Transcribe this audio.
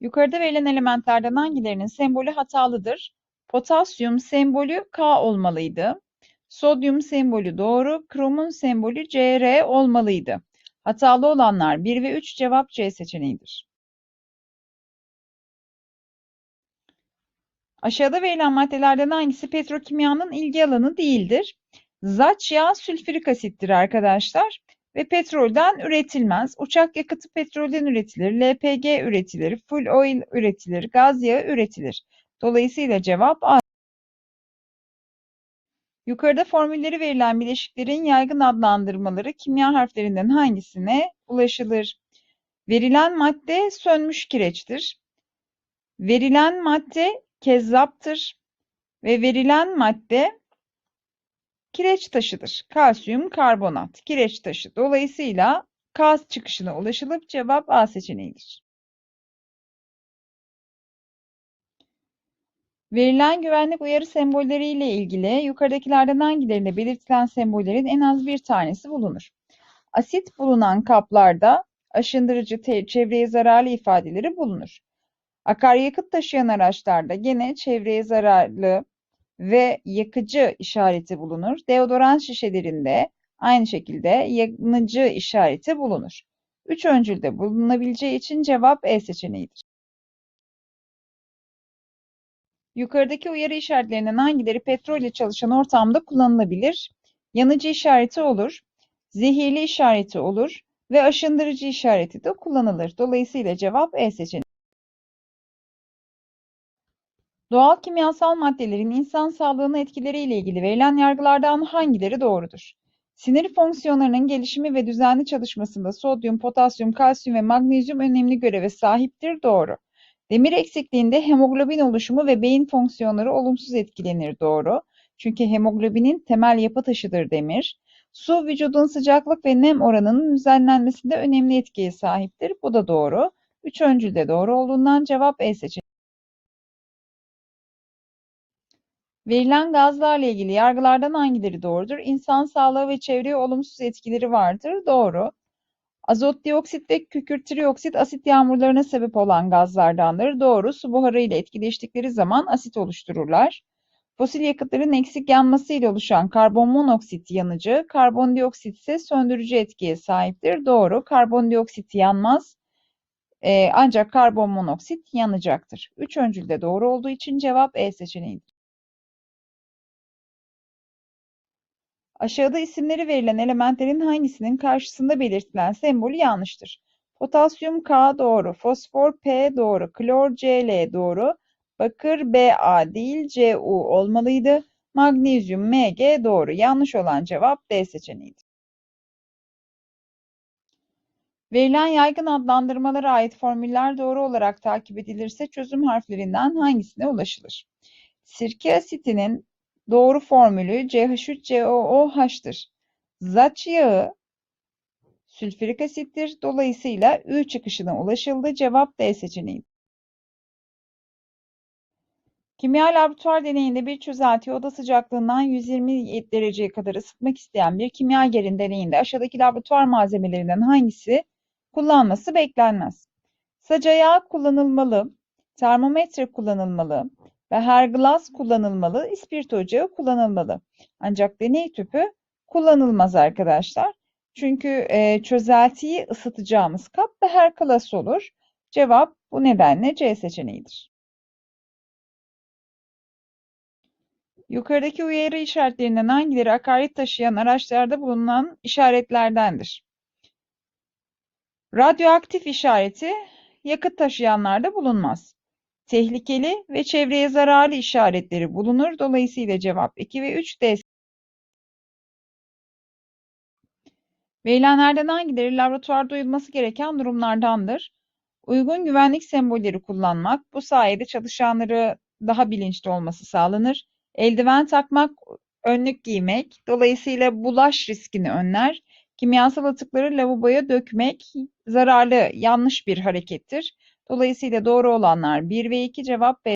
Yukarıda verilen elementlerden hangilerinin sembolü hatalıdır? Potasyum sembolü K olmalıydı. Sodyum sembolü doğru. Kromun sembolü Cr olmalıydı. Hatalı olanlar 1 ve 3 cevap C seçeneğidir. Aşağıda verilen maddelerden hangisi petrokimyanın ilgi alanı değildir? Zaç yağı sülfürik asittir arkadaşlar ve petrolden üretilmez. Uçak yakıtı petrolden üretilir, LPG üretilir, fuel oil üretilir, gaz yağı üretilir. Dolayısıyla cevap A. Yukarıda formülleri verilen bileşiklerin yaygın adlandırmaları kimya harflerinden hangisine ulaşılır? Verilen madde sönmüş kireçtir. Verilen madde kezzaptır ve verilen madde kireç taşıdır. Kalsiyum karbonat, kireç taşı. Dolayısıyla K çıkışına ulaşılıp cevap A seçeneğidir. Verilen güvenlik uyarı sembolleri ile ilgili yukarıdakilerden hangilerinde belirtilen sembollerin en az bir tanesi bulunur? Asit bulunan kaplarda aşındırıcı, çevreye zararlı ifadeleri bulunur. Akaryakıt taşıyan araçlarda gene çevreye zararlı ve yakıcı işareti bulunur. Deodorant şişelerinde aynı şekilde yanıcı işareti bulunur. Üç öncülde bulunabileceği için cevap E seçeneğidir. Yukarıdaki uyarı işaretlerinden hangileri petrol ile çalışan ortamda kullanılabilir? Yanıcı işareti olur, zehirli işareti olur ve aşındırıcı işareti de kullanılır. Dolayısıyla cevap E seçeneği. Doğal kimyasal maddelerin insan sağlığına etkileri ile ilgili verilen yargılardan hangileri doğrudur? Sinir fonksiyonlarının gelişimi ve düzenli çalışmasında sodyum, potasyum, kalsiyum ve magnezyum önemli göreve sahiptir. Doğru. Demir eksikliğinde hemoglobin oluşumu ve beyin fonksiyonları olumsuz etkilenir. Doğru. Çünkü hemoglobinin temel yapı taşıdır demir. Su vücudun sıcaklık ve nem oranının düzenlenmesinde önemli etkiye sahiptir. Bu da doğru. Üç öncül de doğru olduğundan cevap E seçeneği. Verilen gazlarla ilgili yargılardan hangileri doğrudur? İnsan sağlığı ve çevreye olumsuz etkileri vardır. Doğru. Azot dioksit ve kükürt trioksit asit yağmurlarına sebep olan gazlardandır. Doğru. Su buharı ile etkileştikleri zaman asit oluştururlar. Fosil yakıtların eksik yanması ile oluşan karbon monoksit yanıcı, karbondioksit ise söndürücü etkiye sahiptir. Doğru. Karbondioksit yanmaz. Ee, ancak karbon monoksit yanacaktır. Üç öncülde doğru olduğu için cevap E seçeneğidir. Aşağıda isimleri verilen elementlerin hangisinin karşısında belirtilen sembolü yanlıştır? Potasyum K doğru, fosfor P doğru, klor Cl doğru, bakır Ba değil Cu olmalıydı, magnezyum Mg doğru. Yanlış olan cevap D seçeneğidir. Verilen yaygın adlandırmalara ait formüller doğru olarak takip edilirse çözüm harflerinden hangisine ulaşılır? Sirke asitinin Doğru formülü CH3COOH'tır. Zaç yağı sülfürik asittir. Dolayısıyla Ü çıkışına ulaşıldı. Cevap D seçeneği. Kimya laboratuvar deneyinde bir çözeltiyi oda sıcaklığından 120 dereceye kadar ısıtmak isteyen bir kimyagerin deneyinde aşağıdaki laboratuvar malzemelerinden hangisi kullanması beklenmez? Sac ayağı kullanılmalı, termometre kullanılmalı, ve her glas kullanılmalı, ispirto ocağı kullanılmalı. Ancak deney tüpü kullanılmaz arkadaşlar. Çünkü e, çözeltiyi ısıtacağımız kap ve her glas olur. Cevap bu nedenle C seçeneğidir. Yukarıdaki uyarı işaretlerinden hangileri akaryakıt taşıyan araçlarda bulunan işaretlerdendir? Radyoaktif işareti yakıt taşıyanlarda bulunmaz tehlikeli ve çevreye zararlı işaretleri bulunur. Dolayısıyla cevap 2 ve 3 D. Verilenlerden hangileri laboratuvarda uyulması gereken durumlardandır? Uygun güvenlik sembolleri kullanmak, bu sayede çalışanları daha bilinçli olması sağlanır. Eldiven takmak, önlük giymek, dolayısıyla bulaş riskini önler. Kimyasal atıkları lavaboya dökmek zararlı, yanlış bir harekettir. Dolayısıyla doğru olanlar 1 ve 2 cevap B.